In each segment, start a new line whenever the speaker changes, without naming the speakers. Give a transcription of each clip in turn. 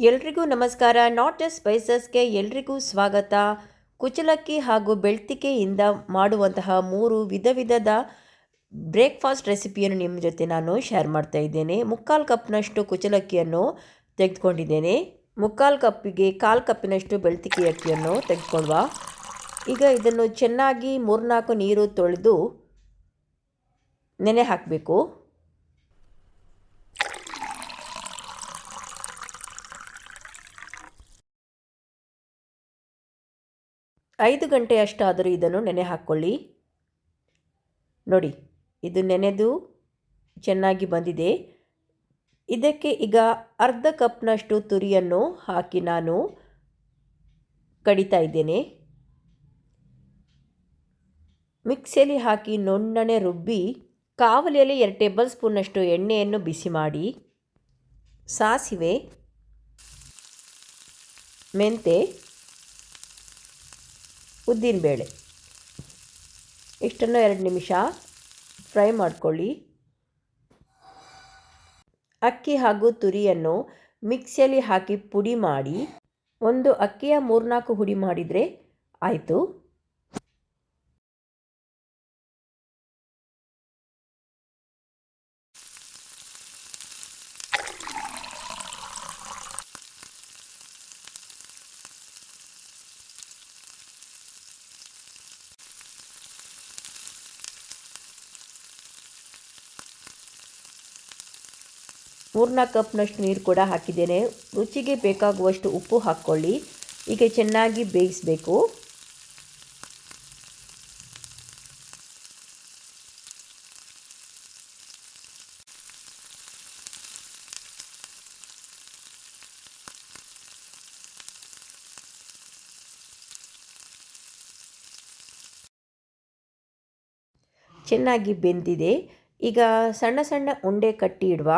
ಎಲ್ರಿಗೂ ನಮಸ್ಕಾರ. Not A ಸ್ಪೈಸಸ್ಗೆ ಎಲ್ರಿಗೂ ಸ್ವಾಗತ. ಕುಚಲಕ್ಕಿ ಹಾಗೂ ಬೆಳ್ತಿಕೆಯಿಂದ ಮಾಡುವಂತಹ ಮೂರು ವಿಧ ವಿಧದ ಬ್ರೇಕ್ಫಾಸ್ಟ್ ರೆಸಿಪಿಯನ್ನು ನಿಮ್ಮ ಜೊತೆ ನಾನು ಶೇರ್ ಮಾಡ್ತಾ ಇದ್ದೇನೆ. ಮುಕ್ಕಾಲು ಕಪ್ನಷ್ಟು ಕುಚಲಕ್ಕಿಯನ್ನು ತೆಗೆದುಕೊಂಡಿದ್ದೇನೆ. ಮುಕ್ಕಾಲು ಕಪ್ಪಿಗೆ ಕಾಲು ಕಪ್ಪಿನಷ್ಟು ಬೆಳ್ತಿಕೆ ಅಕ್ಕಿಯನ್ನು ತೆಗೆದುಕೊಳ್ಳುವ. ಈಗ ಇದನ್ನು ಚೆನ್ನಾಗಿ ಮೂರ್ನಾಲ್ಕು ನೀರು ತೊಳೆದು ನೆನೆ ಹಾಕಬೇಕು. ಐದು ಗಂಟೆಯಷ್ಟಾದರೂ ಇದನ್ನು ನೆನೆ ಹಾಕ್ಕೊಳ್ಳಿ ನೋಡಿ, ಇದು ನೆನೆದು ಚೆನ್ನಾಗಿ ಬಂದಿದೆ. ಇದಕ್ಕೆ ಈಗ ಅರ್ಧ ಕಪ್ನಷ್ಟು ತುರಿಯನ್ನು ಹಾಕಿ ನಾನು ಕಡಿತಾ ಇದ್ದೇನೆ. ಮಿಕ್ಸಿಯಲ್ಲಿ ಹಾಕಿ ನುಣ್ಣನೆ ರುಬ್ಬಿ, ಕಾವಲಿಯಲ್ಲಿ ಎರಡು ಟೇಬಲ್ ಸ್ಪೂನಷ್ಟು ಎಣ್ಣೆಯನ್ನು ಬಿಸಿ ಮಾಡಿ. ಸಾಸಿವೆ, ಮೆಂತೆ ಉದ್ದಿನಬೇಳೆ ಇಷ್ಟನ್ನು ಎರಡು ನಿಮಿಷ ಫ್ರೈ ಮಾಡಿಕೊಳ್ಳಿ. ಅಕ್ಕಿ ಹಾಗೂ ತುರಿಯನ್ನು ಮಿಕ್ಸಿಯಲ್ಲಿ ಹಾಕಿ ಪುಡಿ ಮಾಡಿ, ಒಂದು ಅಕ್ಕಿಯ ಮೂರ್ನಾಲ್ಕು ಹುಡಿ ಮಾಡಿದರೆ ಆಯಿತು. ಮೂರ್ನಾಲ್ಕು ಕಪ್ನಷ್ಟು ನೀರು ಕೂಡ ಹಾಕಿದ್ದೇನೆ. ರುಚಿಗೆ ಬೇಕಾಗುವಷ್ಟು ಉಪ್ಪು ಹಾಕ್ಕೊಳ್ಳಿ. ಈಗ ಚೆನ್ನಾಗಿ ಬೇಯಿಸಬೇಕು. ಚೆನ್ನಾಗಿ ಬೆಂದಿದೆ. ಈಗ ಸಣ್ಣ ಸಣ್ಣ ಉಂಡೆ ಕಟ್ಟಿ ಇಡುವ.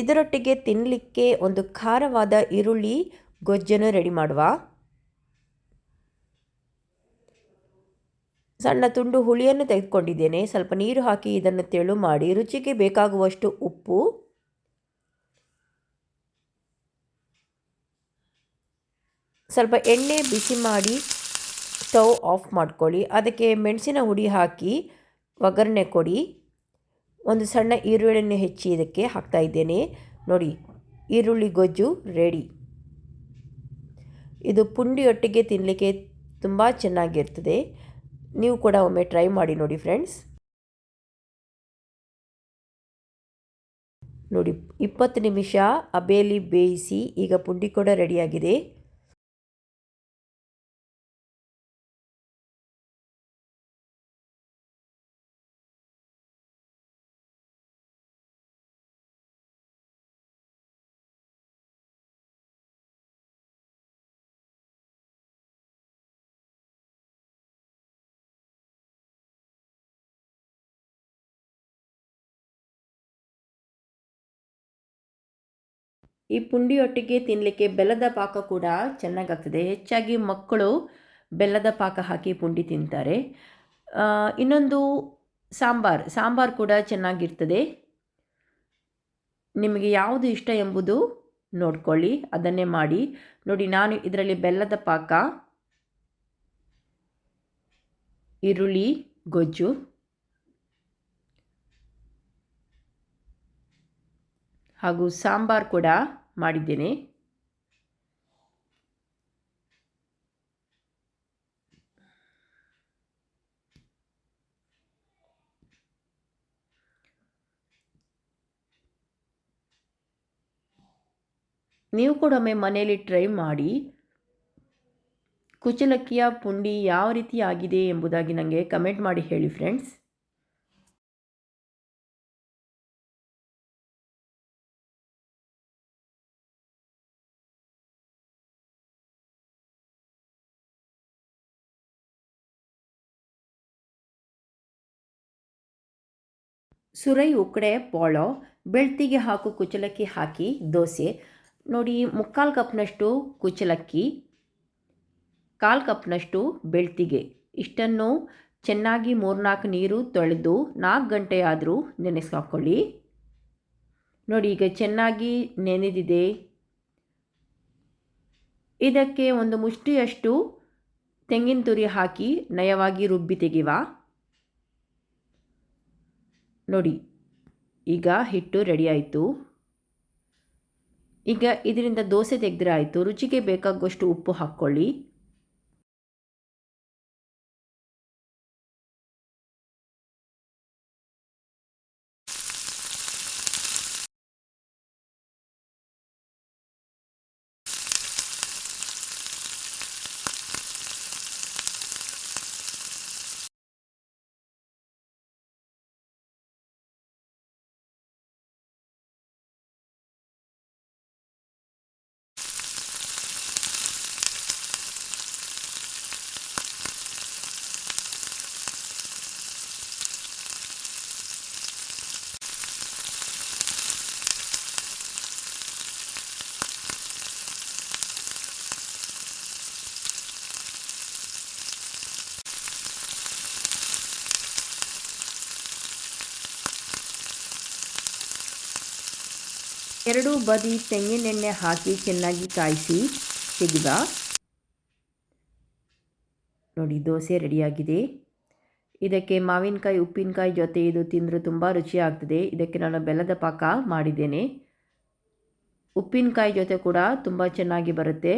ಇದರೊಟ್ಟಿಗೆ ತಿನ್ನಲಿಕ್ಕೆ ಒಂದು ಖಾರವಾದ ಈರುಳ್ಳಿ ಗೊಜ್ಜನ್ನು ರೆಡಿ ಮಾಡುವ. ಸಣ್ಣ ತುಂಡು ಹುಳಿಯನ್ನು ತೆಗೆದುಕೊಂಡಿದ್ದೇನೆ. ಸ್ವಲ್ಪ ನೀರು ಹಾಕಿ ಇದನ್ನು ತೆಳು ಮಾಡಿ ರುಚಿಗೆ ಬೇಕಾಗುವಷ್ಟು ಉಪ್ಪು. ಸ್ವಲ್ಪ ಎಣ್ಣೆ ಬಿಸಿ ಮಾಡಿ ಸ್ಟವ್ ಆಫ್ ಮಾಡ್ಕೊಳ್ಳಿ. ಅದಕ್ಕೆ ಮೆಣಸಿನ ಹುಡಿ ಹಾಕಿ ಒಗ್ಗರಣೆ ಕೊಡಿ. ಒಂದು ಸಣ್ಣ ಈರುಳ್ಳಿಯನ್ನು ಹೆಚ್ಚಿ ಇದಕ್ಕೆ ಹಾಕ್ತಾ ಇದ್ದೇನೆ. ನೋಡಿ, ಈರುಳ್ಳಿ ಗೊಜ್ಜು ರೆಡಿ ಇದು ಪುಂಡಿಯೊಟ್ಟಿಗೆ ತಿನ್ನಲಿಕ್ಕೆ ತುಂಬ ಚೆನ್ನಾಗಿರ್ತದೆ. ನೀವು ಕೂಡ ಒಮ್ಮೆ ಟ್ರೈ ಮಾಡಿ ನೋಡಿ ಫ್ರೆಂಡ್ಸ್ ನೋಡಿ, ಇಪ್ಪತ್ತು ನಿಮಿಷ ಅಬೇಲಿ ಬೇಯಿಸಿ ಈಗ ಪುಂಡಿ ಕೂಡ ರೆಡಿಯಾಗಿದೆ ಈ ಪುಂಡಿಯೊಟ್ಟಿಗೆ ತಿನ್ನಲಿಕ್ಕೆ ಬೆಲ್ಲದ ಪಾಕ ಕೂಡ ಚೆನ್ನಾಗಾಗ್ತದೆ. ಹೆಚ್ಚಾಗಿ ಮಕ್ಕಳು ಬೆಲ್ಲದ ಪಾಕ ಹಾಕಿ ಪುಂಡಿ ತಿಂತಾರೆ. ಇನ್ನೊಂದು ಸಾಂಬಾರು. ಸಾಂಬಾರು ಕೂಡ ಚೆನ್ನಾಗಿರ್ತದೆ. ನಿಮಗೆ ಯಾವುದು ಇಷ್ಟ ಎಂಬುದು ನೋಡ್ಕೊಳ್ಳಿ. ಅದನ್ನೇ ಮಾಡಿ. ನೋಡಿ, ನಾನು ಇದರಲ್ಲಿ ಬೆಲ್ಲದ ಪಾಕ, ಈರುಳ್ಳಿ, ಗೊಜ್ಜು ಹಾಗೂ ಸಾಂಬಾರು ಕೂಡ ಮಾಡಿದ್ದೇನೆ. ನೀವು ಕೂಡ ಒಮ್ಮೆ ಮನೆಯಲ್ಲಿ ಟ್ರೈ ಮಾಡಿ. ಕುಚಲಕ್ಕಿಯ ಪುಂಡಿ ಯಾವ ರೀತಿ ಆಗಿದೆ ಎಂಬುದಾಗಿ ನನಗೆ ಕಮೆಂಟ್ ಮಾಡಿ ಹೇಳಿ ಫ್ರೆಂಡ್ಸ್. ಸುರೈ ಉಕ್ಕಡೆ ಪೋಳೋ ಬೆಳ್ತಿಗೆ ಹಾಕು ಕುಚಲಕ್ಕಿ ಹಾಕಿ ದೋಸೆ. ನೋಡಿ, ಮುಕ್ಕಾಲು ಕಪ್ನಷ್ಟು ಕುಚಲಕ್ಕಿ, ಕಾಲು ಕಪ್ನಷ್ಟು ಬೆಳ್ತಿಗೆ. ಇಷ್ಟನ್ನು ಚೆನ್ನಾಗಿ ಮೂರ್ನಾಲ್ಕು ನೀರು ತೊಳೆದು ನಾಲ್ಕು ಗಂಟೆ ಆದರೂ ನೋಡಿ, ಈಗ ಚೆನ್ನಾಗಿ ನೆನೆದಿದೆ. ಇದಕ್ಕೆ ಒಂದು ಮುಷ್ಟಿಯಷ್ಟು ತೆಂಗಿನ ತುರಿ ಹಾಕಿ ನಯವಾಗಿ ರುಬ್ಬಿ ತೆಗಿವ ನೋಡಿ ಈಗ ಹಿಟ್ಟು ರೆಡಿ ಆಯಿತು. ಈಗ ಇದರಿಂದ ದೋಸೆ ತೆಗೆದ್ರೆ ಆಯಿತು ರುಚಿಗೆ ಬೇಕಾಗುವಷ್ಟು ಉಪ್ಪು ಹಾಕ್ಕೊಳ್ಳಿ. ಎರಡೂ ಬದಿ ತೆಂಗಿನೆಣ್ಣೆ ಹಾಕಿ ಚೆನ್ನಾಗಿ ಕಾಯಿಸಿ, ತೆಗೆದ. ನೋಡಿ, ದೋಸೆ ರೆಡಿಯಾಗಿದೆ. ಇದಕ್ಕೆ ಮಾವಿನಕಾಯಿ, ಉಪ್ಪಿನಕಾಯಿ ಜೊತೆ ಇದು ತಿಂದರೆ ತುಂಬ ರುಚಿಯಾಗ್ತದೆ ಇದಕ್ಕೆ ನಾನು ಬೆಲ್ಲದ ಪಾಕ ಮಾಡಿದ್ದೇನೆ. ಉಪ್ಪಿನಕಾಯಿ ಜೊತೆ ಕೂಡ ತುಂಬ ಚೆನ್ನಾಗಿ ಬರುತ್ತೆ.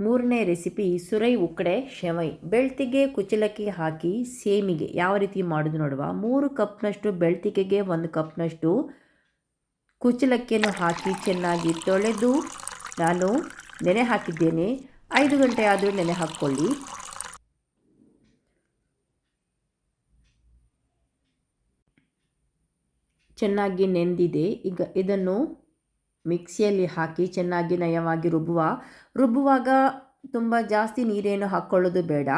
ಮೂರನೇ ರೆಸಿಪಿ ಸುರೈ ಉಕ್ಕಡೆ ಶೆವೈ. ಬೆಳ್ತಿಗೆ ಕುಚಲಕ್ಕಿ ಹಾಕಿ ಸೇಮಿಗೆ ಯಾವ ರೀತಿ ಮಾಡೋದು ನೋಡುವ? ಮೂರು ಕಪ್ನಷ್ಟು ಬೆಳ್ತಿಗೆಗೆ ಒಂದು ಕಪ್ನಷ್ಟು ಕುಚಲಕ್ಕಿಯನ್ನು ಹಾಕಿ ಚೆನ್ನಾಗಿ ತೊಳೆದು ನಾನು ನೆನೆ ಹಾಕಿದ್ದೇನೆ. ಐದು ಗಂಟೆ ಆದರೂ ನೆನೆ ಹಾಕ್ಕೊಳ್ಳಿ. ಚೆನ್ನಾಗಿ ನೆಂದಿದೆ. ಈಗ ಇದನ್ನು ಮಿಕ್ಸಿಯಲ್ಲಿ ಹಾಕಿ ಚೆನ್ನಾಗಿ ನಯವಾಗಿ ರುಬ್ಬುವ. ರುಬ್ಬುವಾಗ ತುಂಬ ಜಾಸ್ತಿ ನೀರೇನು ಹಾಕ್ಕೊಳ್ಳೋದು ಬೇಡ.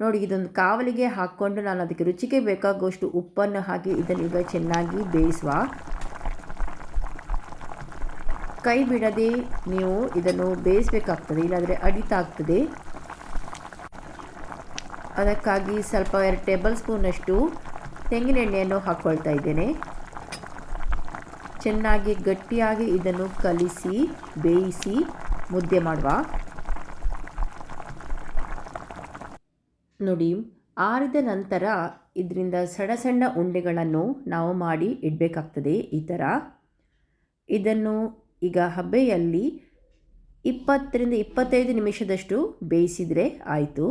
ನೋಡಿ, ಇದೊಂದು ಕಾವಲಿಗೆ ಹಾಕ್ಕೊಂಡು ನಾನು ಅದಕ್ಕೆ ರುಚಿಗೆ ಬೇಕಾಗುವಷ್ಟು ಉಪ್ಪನ್ನು ಹಾಕಿ ಇದನ್ನೀಗ ಚೆನ್ನಾಗಿ ಬೇಯಿಸುವ. ಕೈ ಬಿಡದೆ ನೀವು ಇದನ್ನು ಬೇಯಿಸಬೇಕಾಗ್ತದೆ, ಇಲ್ಲಾಂದರೆ ಅಡಿತಾಗ್ತದೆ. ಅದಕ್ಕಾಗಿ ಸ್ವಲ್ಪ ಎರಡು ಟೇಬಲ್ ಸ್ಪೂನಷ್ಟು ತೆಂಗಿನೆಣ್ಣೆಯನ್ನು ಹಾಕ್ಕೊಳ್ತಾ ಇದ್ದೇನೆ. ಚೆನ್ನಾಗಿ ಗಟ್ಟಿಯಾಗಿ ಇದನ್ನು ಕಲಿಸಿ, ಬೇಯಿಸಿ ಮುದ್ದೆ ಮಾಡುವ. ನೋಡಿ, ಆರಿದ ನಂತರ ಇದರಿಂದ ಸಣ್ಣ ಸಣ್ಣ ಉಂಡೆಗಳನ್ನು ನಾವು ಮಾಡಿ ಇಡಬೇಕಾಗ್ತದೆ ಈ ಥರ. ಇದನ್ನು ಈಗ ಹಬ್ಬೆಯಲ್ಲಿ ಇಪ್ಪತ್ತರಿಂದ ಇಪ್ಪತ್ತೈದು ನಿಮಿಷದಷ್ಟು ಬೇಯಿಸಿದರೆ ಆಯಿತು.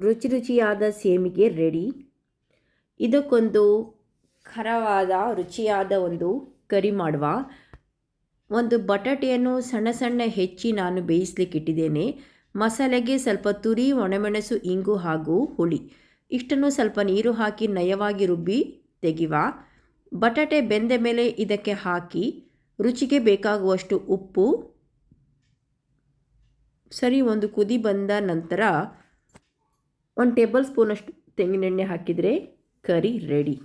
ರುಚಿ ರುಚಿಯಾದ ಸೇಮಿಗೆ ರೆಡಿ ಇದಕ್ಕೊಂದು ಖರವಾದ, ರುಚಿಯಾದ ಒಂದು ಕರಿ ಮಾಡುವ. ಒಂದು ಬಟಾಟೆಯನ್ನು ಸಣ್ಣ ಸಣ್ಣ ಹೆಚ್ಚಿ ನಾನು ಬೇಯಿಸ್ಲಿಕ್ಕೆ ಇಟ್ಟಿದ್ದೇನೆ. ಮಸಾಲೆಗೆ ಸ್ವಲ್ಪ ತುರಿ, ಒಣಮೆಣಸು, ಇಂಗು ಹಾಗೂ ಹುಳಿ. ಇಷ್ಟನ್ನು ಸ್ವಲ್ಪ ನೀರು ಹಾಕಿ ನಯವಾಗಿ ರುಬ್ಬಿ ತೆಗಿವ. ಬಟಾಟೆ ಬೆಂದ ಮೇಲೆ ಇದಕ್ಕೆ ಹಾಕಿ ರುಚಿಗೆ ಬೇಕಾಗುವಷ್ಟು ಉಪ್ಪು. ಸರಿ, ಒಂದು ಕುದಿ ಬಂದ ನಂತರ ಒಂದು ಟೇಬಲ್ ಸ್ಪೂನಷ್ಟು ತೆಂಗಿನೆಣ್ಣೆ ಹಾಕಿದರೆ ಕರಿ ರೆಡಿ.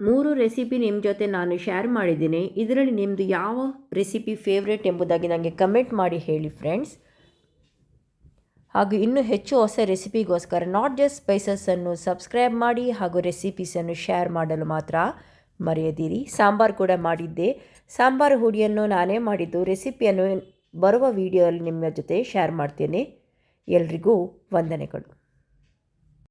ಮೂರು ರೆಸಿಪಿ ನಿಮ್ಮ ಜೊತೆ ನಾನು ಶೇರ್ ಮಾಡಿದ್ದೀನಿ. ಇದರಲ್ಲಿ ನಿಮ್ಮದು ಯಾವ ರೆಸಿಪಿ ಫೇವ್ರೇಟ್ ಎಂಬುದಾಗಿ ನನಗೆ ಕಮೆಂಟ್ ಮಾಡಿ ಹೇಳಿ ಫ್ರೆಂಡ್ಸ್ ಹಾಗೂ ಇನ್ನೂ ಹೆಚ್ಚು ಹೊಸ ರೆಸಿಪಿಗೋಸ್ಕರ ನಾಟ್ ಜಸ್ಟ್ ಸ್ಪೈಸಸನ್ನು ಸಬ್ಸ್ಕ್ರೈಬ್ ಮಾಡಿ ಹಾಗೂ ರೆಸಿಪೀಸನ್ನು ಶೇರ್ ಮಾಡಲು ಮಾತ್ರ ಮರೆಯದಿರಿ. ಸಾಂಬಾರು ಕೂಡ ಮಾಡಿದ್ದೆ. ಸಾಂಬಾರು ಹುಡಿಯನ್ನು ನಾನೇ ಮಾಡಿದ್ದು. ರೆಸಿಪಿಯನ್ನು ಬರುವ ವಿಡಿಯೋದಲ್ಲಿ ನಿಮ್ಮ ಜೊತೆ ಶೇರ್ ಮಾಡ್ತೇನೆ. ಎಲ್ರಿಗೂ ವಂದನೆಗಳು.